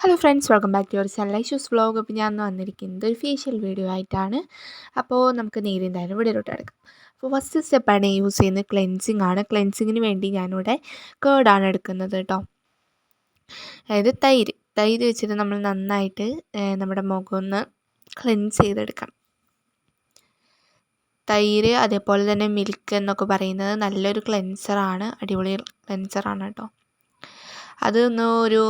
Hello friends welcome back to your channel shoes vlog അപ്പോൾ ഞാൻ വന്നിരിക്കുന്നത് ഒരു ഫേഷ്യൽ വീഡിയോ ആയിട്ടാണ്. അപ്പോൾ നമുക്ക് നേരെ എന്തായാലും വീഡിയോട്ട് എടുക്കാം അപ്പോൾ ഫസ്റ്റ് സ്റ്റെപ്പാണ് യൂസ് ചെയ്യുന്നത് ക്ലെൻസിങ് ആണ്. ക്ലെൻസിങ്ങിന് വേണ്ടി ഞാനിവിടെ കേർഡാണ് എടുക്കുന്നത് കേട്ടോ അതായത് തൈര്. തൈര് വെച്ചിട്ട് നമ്മൾ നന്നായിട്ട് നമ്മുടെ മുഖം ഒന്ന് ക്ലെൻസ് ചെയ്തെടുക്കണം തൈര് അതേപോലെ തന്നെ മിൽക്ക് എന്നൊക്കെ പറയുന്നത് നല്ലൊരു ക്ലെൻസറാണ് അടിപൊളി ക്ലെൻസറാണ് കേട്ടോ അതൊന്ന് ഒരു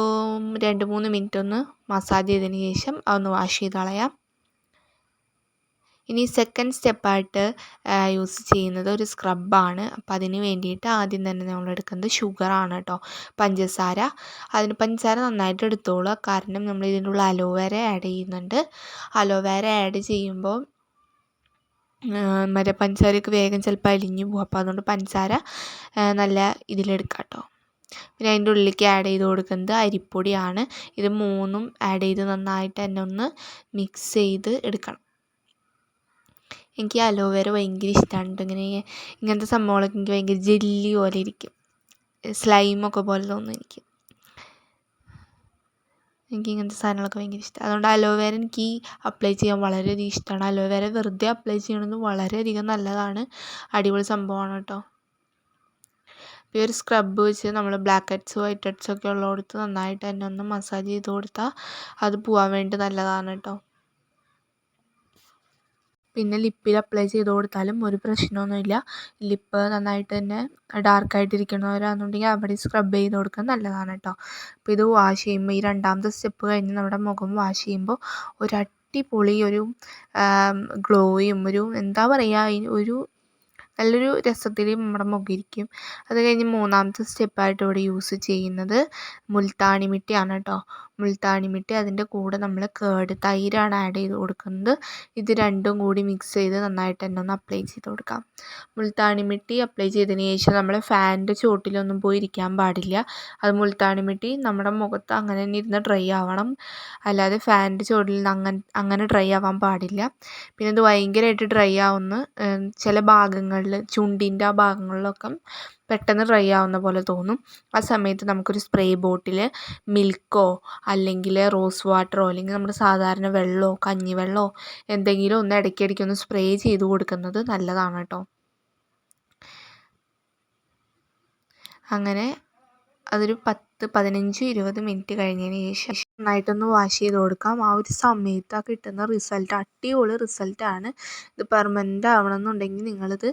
രണ്ട് മൂന്ന് മിനിറ്റ് ഒന്ന് മസാജ് ചെയ്തതിന് ശേഷം അതൊന്ന് വാഷ് ചെയ്ത് കളയാം. ഇനി സെക്കൻഡ് സ്റ്റെപ്പായിട്ട് യൂസ് ചെയ്യുന്നത് ഒരു സ്ക്രബാണ് അപ്പം അതിന് വേണ്ടിയിട്ട് ആദ്യം തന്നെ നമ്മൾ എടുക്കുന്നത് ഷുഗറാണ് കേട്ടോ പഞ്ചസാര. അതിന് പഞ്ചസാര നന്നായിട്ട് എടുത്തോളുക. കാരണം നമ്മൾ ഇതിന്റെ ഉള്ള അലോവേര ആഡ് ചെയ്യുന്നുണ്ട്. അലോവേര ആഡ് ചെയ്യുമ്പോൾ മറ്റേ പഞ്ചസാരയൊക്കെ വേഗം ചിലപ്പോൾ അലിഞ്ഞു പോകും. അപ്പോൾ അതുകൊണ്ട് പഞ്ചസാര നല്ല ഇതിലെടുക്കാം പിന്നെ അതിന്റെ ഉള്ളിലേക്ക് ആഡ് ചെയ്ത് കൊടുക്കുന്നത് അരിപ്പൊടിയാണ്. ഇത് മൂന്നും ആഡ് ചെയ്ത് നന്നായിട്ട് തന്നെ ഒന്ന് മിക്സ് ചെയ്ത് എടുക്കണം. എനിക്ക് അലോവേര ഭയങ്കര ഇഷ്ടമാണ് ഇങ്ങനെ ഇങ്ങനത്തെ സംഭവങ്ങളൊക്കെ എനിക്ക് ഭയങ്കര ജെല്ലി പോലെ ഇരിക്കും. സ്ലൈമൊക്കെ പോലെ തോന്നും എനിക്ക്. എനിക്ക് ഇങ്ങനത്തെ സാധനങ്ങളൊക്കെ ഭയങ്കര ഇഷ്ടമാണ് അതുകൊണ്ട് അലോവേര എനിക്ക് അപ്ലൈ ചെയ്യാൻ വളരെയധികം ഇഷ്ടമാണ് അലോവേര വെറുതെ അപ്ലൈ ചെയ്യണമെന്ന് വളരെയധികം നല്ലതാണ്. അടിപൊളി സംഭവമാണ് കേട്ടോ ഈ ഒരു സ്ക്രബ് വെച്ച് നമ്മൾ ബ്ലാക്ക് ഹെഡ്സ് വൈറ്റ് ഹെഡ്സ് ഒക്കെ ഉള്ളിടത്ത് നന്നായിട്ട് തന്നെ ഒന്ന് മസാജ് ചെയ്ത് കൊടുത്താൽ അത് പോവാൻ വേണ്ടി നല്ലതാണ് കേട്ടോ പിന്നെ ലിപ്പിൽ അപ്ലൈ ചെയ്ത് കൊടുത്താലും ഒരു പ്രശ്നമൊന്നുമില്ല ലിപ്പ് നന്നായിട്ട് തന്നെ ഡാർക്കായിട്ടിരിക്കുന്നവരാണെന്നുണ്ടെങ്കിൽ അവിടെ സ്ക്രബ് ചെയ്ത് കൊടുക്കുന്നത് നല്ലതാണ് കേട്ടോ അപ്പോൾ ഇത് വാഷ് ചെയ്യുമ്പോൾ ഈ രണ്ടാമത്തെ സ്റ്റെപ്പ് കഴിഞ്ഞ് നമ്മുടെ മുഖം വാഷ് ചെയ്യുമ്പോൾ ഒരു അടിപൊളി ഒരു ഗ്ലോയും ഒരു എന്താ പറയുക ഒരു നല്ലൊരു രസത്തിൽ നമ്മുടെ മുഖിരിക്കും. അത് കഴിഞ്ഞ് മൂന്നാമത്തെ സ്റ്റെപ്പായിട്ട് ഇവിടെ യൂസ് ചെയ്യുന്നത് മുൽത്താണി മിട്ടിയാണ് കേട്ടോ. മുൽത്താണി മിട്ടി അതിന്റെ കൂടെ നമ്മൾ കേട് തൈരാണ് ആഡ് ചെയ്ത് കൊടുക്കുന്നത്. ഇത് രണ്ടും കൂടി മിക്സ് ചെയ്ത് നന്നായിട്ട് തന്നെ ഒന്ന് അപ്ലൈ ചെയ്ത് കൊടുക്കാം. മുൽത്താണി മിട്ടി അപ്ലൈ ചെയ്തതിന് ശേഷം നമ്മൾ ഫാനിന്റെ ചുവട്ടിലൊന്നും പോയി ഇരിക്കാൻ പാടില്ല. അത് മുൽത്താണി മിട്ടി നമ്മുടെ മുഖത്ത് അങ്ങനെ തന്നെ ഇരുന്ന് ഡ്രൈ ആവണം. അല്ലാതെ ഫാനിന്റെ ചുവട്ടിൽ നിന്ന് അങ്ങനെ അങ്ങനെ ഡ്രൈ ആവാൻ പാടില്ല. പിന്നെ ഇത് ഭയങ്കരമായിട്ട് ഡ്രൈ ആവുന്ന ചില ഭാഗങ്ങളിൽ ചുണ്ടിന്റെ ആ ഭാഗങ്ങളിലൊക്കെ പെട്ടെന്ന് ഡ്രൈ ആവുന്ന പോലെ തോന്നും. ആ സമയത്ത് നമുക്കൊരു സ്പ്രേ ബോട്ടിൽ മിൽക്കോ അല്ലെങ്കിൽ റോസ് വാട്ടറോ അല്ലെങ്കിൽ നമ്മുടെ സാധാരണ വെള്ളമോ കഞ്ഞിവെള്ളമോ എന്തെങ്കിലും ഒന്ന് ഇടയ്ക്കിടയ്ക്ക് ഒന്ന് സ്പ്രേ ചെയ്ത് കൊടുക്കുന്നത് നല്ലതാണ് കേട്ടോ. അങ്ങനെ അതൊരു പത്ത് പതിനഞ്ച് ഇരുപത് മിനിറ്റ് കഴിഞ്ഞതിന് ശേഷം നന്നായിട്ടൊന്ന് വാഷ് ചെയ്ത് കൊടുക്കാം. ആ ഒരു സമയത്ത് ആ കിട്ടുന്ന റിസൾട്ട് അടിപൊളി റിസൾട്ടാണ് ഇത് പെർമനന്റ് ആവണമെന്നുണ്ടെങ്കിൽ നിങ്ങളിത്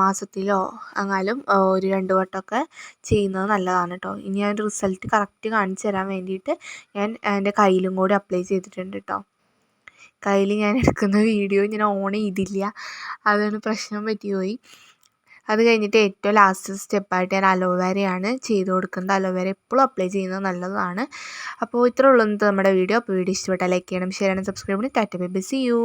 മാസത്തിലോ അങ്ങാലും ഒരു രണ്ട് വട്ടമൊക്കെ ചെയ്യുന്നത് നല്ലതാണ് കേട്ടോ ഇനി ഞാൻ റിസൾട്ട് കറക്റ്റ് കാണിച്ചു തരാൻ വേണ്ടിയിട്ട് ഞാൻ എന്റെ കയ്യിലും കൂടി അപ്ലൈ ചെയ്തിട്ടുണ്ട് കേട്ടോ കയ്യിൽ ഞാൻ എടുക്കുന്ന വീഡിയോ ഞാൻ ഓൺ ചെയ്തില്ല. അതാണ് പ്രശ്നം പറ്റിപ്പോയി. അത് കഴിഞ്ഞിട്ട് ഏറ്റവും ലാസ്റ്റ് സ്റ്റെപ്പായിട്ട് ഞാൻ അലോവേരയാണ് ചെയ്ത് കൊടുക്കുന്നത്. അലോവേര എപ്പോഴും അപ്ലൈ ചെയ്യുന്നത് നല്ലതാണ്. അപ്പോൾ ഇത്ര ഉള്ളൂ നമ്മുടെ വീഡിയോ അപ്പോൾ വീഡിയോ ഇഷ്ടപ്പെട്ടാൽ ലൈക്ക് ചെയ്യണം ഷെയർ ചെയ്യണം സബ്സ്ക്രൈബ് ചെയ്യണം. Tata bye bye see you